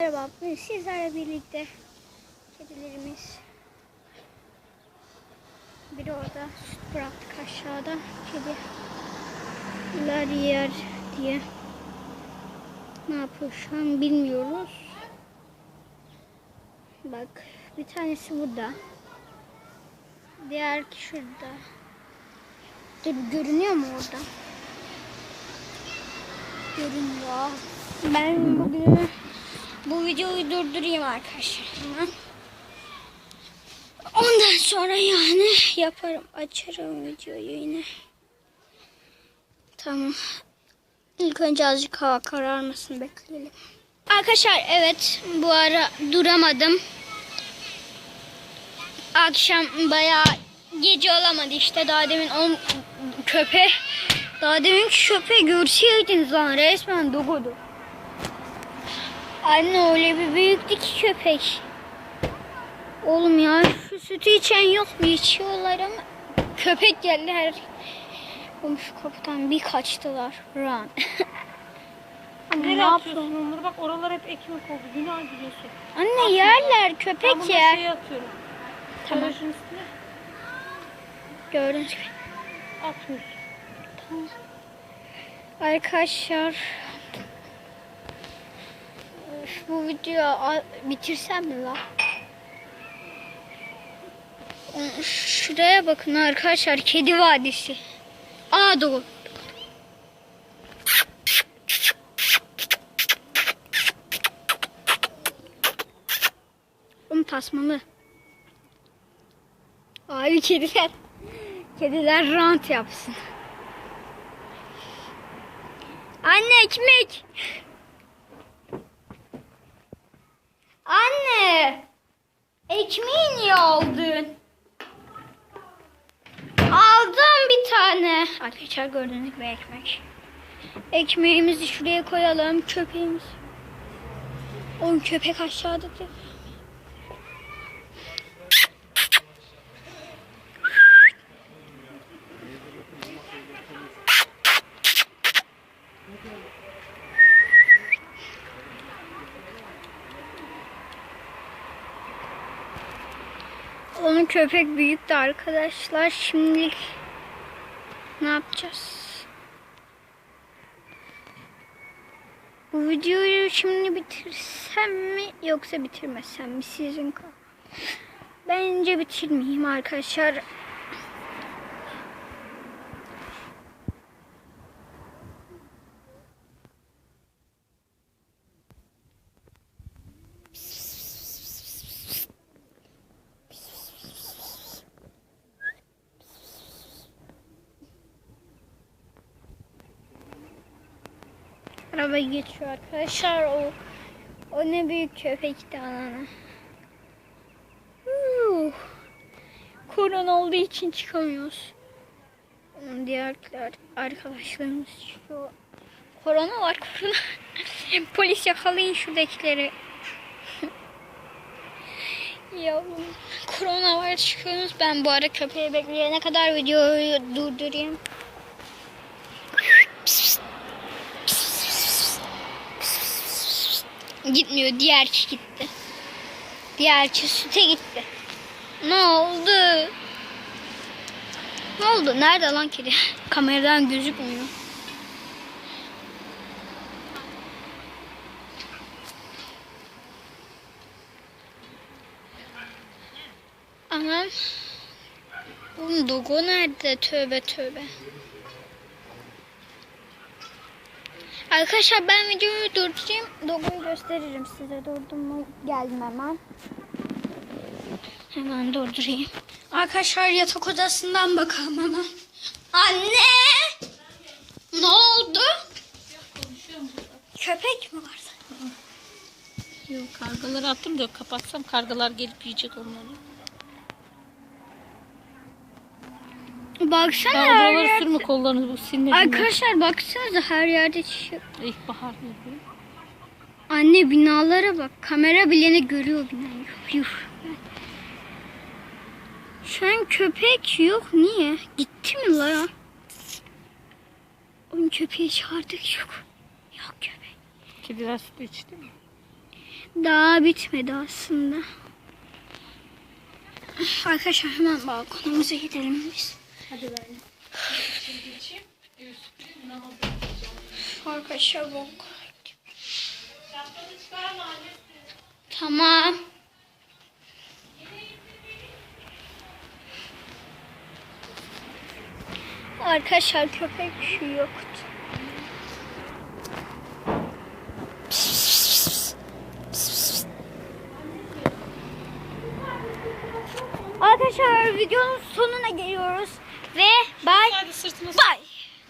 Merhaba, bugün sizlerle birlikte kedilerimiz biri orada süt bıraktık aşağıda kediler yer diye ne yapıyor şu an bilmiyoruz. Bak bir tanesi burada. Diğer ki şurada. Dur görünüyor mu orada? Görünüyor. Ben bugün bu videoyu durdurayım arkadaşlar. Hemen. Ondan sonra yani yaparım. Açarım videoyu yine. Tamam. İlk önce azıcık hava kararmasını bekleyelim. Arkadaşlar evet bu ara duramadım. Akşam bayağı gece olamadı işte daha demin o köpe daha demin köpe görseydiniz lan resmen dogodu. Anne öyle bir büyüktü ki köpek. Oğlum ya şu sütü içen yok mu? İçiyorlar ama köpek geldi her komşu kapıdan bir kaçtılar. Run. Ne Nereye yapıyorsun? atıyorsun onları? Bak oralar hep ekmek oldu. Günah gidiyorsun. Anne yerler Ben köpek bunu yer. şeye atıyorum. Tamam. Üstüne Gördünüz mü? atmıyorsun. Arkadaşlar Bu videoyu a- bitirsem mi la? Şuraya bakın arkadaşlar kedi vadisi. Aa doğru. Oğlum tasmalı. Abi kediler. Kediler rant yapsın. Anne ekmek. Anne. Ekmeği niye aldın? Aldım bir tane. Arkadaşlar gördüğünüz gibi ekmek. Ekmeğimizi şuraya koyalım. Köpeğimiz. Oğlum köpek aşağıda değil. Onun köpek büyüktü arkadaşlar. Şimdilik ne yapacağız? Bu videoyu şimdi bitirsem mi yoksa bitirmesem mi sizin kal- Bence bitirmeyeyim arkadaşlar. Araba geçiyor arkadaşlar. O, o ne büyük köpekti anana. Korona olduğu için çıkamıyoruz. Onun diğerler arkadaşlarımız çıkıyor. Korona var korona. Polis yakalayın şuradakileri. Yavrum. Korona var çıkıyorsunuz. Ben bu ara köpeği bekleyene kadar videoyu durdurayım. Gitmiyor. Diğer kişi gitti. Diğer kişi süte gitti. Ne oldu? Ne oldu? Nerede lan kedi? Kameradan gözükmüyor. Anam. Oğlum Dogo nerede? Tövbe tövbe. Arkadaşlar ben videoyu durdurayım. Dogo'yu gösteririm size. Durdum mu? Geldim hemen. Hemen durdurayım. Arkadaşlar yatak odasından bakalım hemen. Anne! Ne oldu? Köpek mi var? Yok kargaları attım da kapatsam kargalar gelip yiyecek onları. Baksana Sen her oraları yer... sürme kollarını bu sinirli. Arkadaşlar baksanıza her yerde çiçek. İlkbahar gibi. Anne binalara bak. Kamera bile ne görüyor binayı. Yuh. Şu an köpek yok. Niye? Gitti mi la ya? Oğlum köpeği çağırdık yok. Yok köpek. Kediler sütü içti mi? Daha bitmedi aslında. Arkadaşlar hemen balkonumuza gidelim biz. Hadi hazırlayacağım. Arkadaşlar annesi. Tamam. Arkadaşlar köpek şu yoktu. Arkadaşlar videonun sonuna geliyoruz ve sırtına bye.